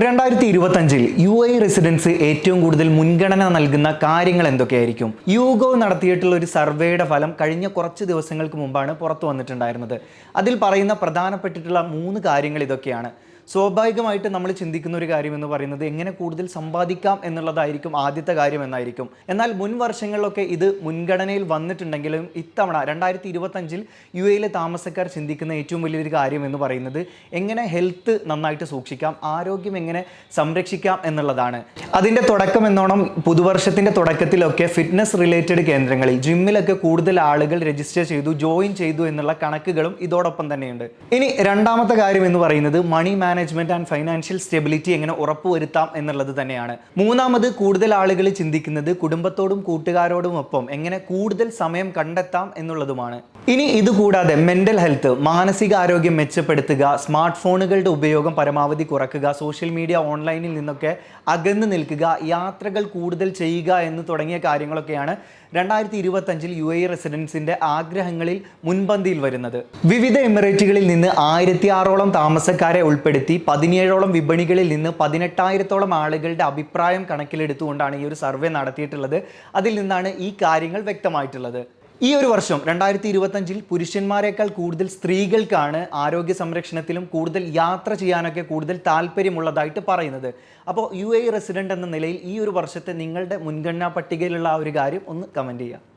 രണ്ടായിരത്തി ഇരുപത്തഞ്ചിൽ U I residence ഏറ്റവും കൂടുതൽ മുൻഗണന നൽകുന്ന കാര്യങ്ങൾ എന്തൊക്കെയായിരിക്കും? യുഗോ നടത്തിയിട്ടുള്ള ഒരു സർവേയുടെ ഫലം കഴിഞ്ഞ കുറച്ച് ദിവസങ്ങൾക്ക് മുമ്പാണ് പുറത്തു വന്നിട്ടുണ്ടായിരുന്നത്. അതിൽ പറയുന്ന പ്രധാനപ്പെട്ടിട്ടുള്ള മൂന്ന് കാര്യങ്ങൾ ഇതൊക്കെയാണ്. സ്വാഭാവികമായിട്ട് നമ്മൾ ചിന്തിക്കുന്ന ഒരു കാര്യം എന്ന് പറയുന്നത് എങ്ങനെ കൂടുതൽ സമ്പാദിക്കാം എന്നുള്ളതായിരിക്കും ആദ്യത്തെ കാര്യം എന്നായിരിക്കും. എന്നാൽ മുൻ വർഷങ്ങളിലൊക്കെ ഇത് മുൻഗണനയിൽ വന്നിട്ടുണ്ടെങ്കിലും ഇത്തവണ രണ്ടായിരത്തി ഇരുപത്തഞ്ചിൽ യു എയിലെ താമസക്കാർ ചിന്തിക്കുന്ന ഏറ്റവും വലിയൊരു കാര്യം എന്ന് പറയുന്നത് എങ്ങനെ ഹെൽത്ത് നന്നായിട്ട് സൂക്ഷിക്കാം ആരോഗ്യം എങ്ങനെ സംരക്ഷിക്കാം എന്നുള്ളതാണ്. അതിന്റെ തുടക്കം എന്നോണം പുതുവർഷത്തിന്റെ തുടക്കത്തിലൊക്കെ ഫിറ്റ്നസ് റിലേറ്റഡ് കേന്ദ്രങ്ങളിൽ ജിമ്മിലൊക്കെ കൂടുതൽ ആളുകൾ രജിസ്റ്റർ ചെയ്തു ജോയിൻ ചെയ്തു എന്നുള്ള കണക്കുകളും ഇതോടൊപ്പം തന്നെയുണ്ട്. ഇനി രണ്ടാമത്തെ കാര്യം എന്ന് പറയുന്നത് money management and financial stability എങ്ങനെ ഉറപ്പുവരുത്താം എന്നുള്ളത് തന്നെയാണ്. മൂന്നാമത് കൂടുതൽ ആളുകൾ ചിന്തിക്കുന്നത് കുടുംബത്തോടും കൂട്ടുകാരോടും ഒപ്പം എങ്ങനെ കൂടുതൽ സമയം കണ്ടെത്താം എന്നുള്ളതുമാണ്. ഇനി ഇതുകൂടാതെ മെന്റൽ ഹെൽത്ത് മാനസികാരോഗ്യം മെച്ചപ്പെടുത്തുക സ്മാർട്ട് ഫോണുകളുടെ ഉപയോഗം പരമാവധി കുറക്കുക സോഷ്യൽ മീഡിയ ഓൺലൈനിൽ നിന്നൊക്കെ അകന്നു നിൽക്കുക യാത്രകൾ കൂടുതൽ ചെയ്യുക എന്ന് തുടങ്ങിയ കാര്യങ്ങളൊക്കെയാണ് രണ്ടായിരത്തി ഇരുപത്തഞ്ചിൽ യു എ റെസിഡൻസിന്റെ ആഗ്രഹങ്ങളിൽ മുൻപന്തിയിൽ വരുന്നത്. വിവിധ എമിറേറ്റുകളിൽ നിന്ന് ആയിരത്തി ആറോളം താമസക്കാരെ ഉൾപ്പെടുത്തി പതിനേഴോളം വിപണികളിൽ നിന്ന് പതിനെട്ടായിരത്തോളം ആളുകളുടെ അഭിപ്രായം കണക്കിലെടുത്തുകൊണ്ടാണ് ഈ ഒരു സർവേ നടത്തിയിട്ടുള്ളത്. അതിൽ നിന്നാണ് ഈ കാര്യങ്ങൾ വ്യക്തമായിട്ടുള്ളത്. ഈ ഒരു വർഷം രണ്ടായിരത്തി ഇരുപത്തഞ്ചിൽ പുരുഷന്മാരെക്കാൾ കൂടുതൽ സ്ത്രീകൾക്കാണ് ആരോഗ്യ സംരക്ഷണത്തിലും കൂടുതൽ യാത്ര ചെയ്യാനൊക്കെ കൂടുതൽ താല്പര്യമുള്ളതായിട്ട് പറയുന്നത്. അപ്പോൾ യു എ റെസിഡന്റ് എന്ന നിലയിൽ ഈ ഒരു വർഷത്തെ നിങ്ങളുടെ മുൻഗണനാ പട്ടികയിലുള്ള ആ ഒരു കാര്യം ഒന്ന് കമന്റ് ചെയ്യുക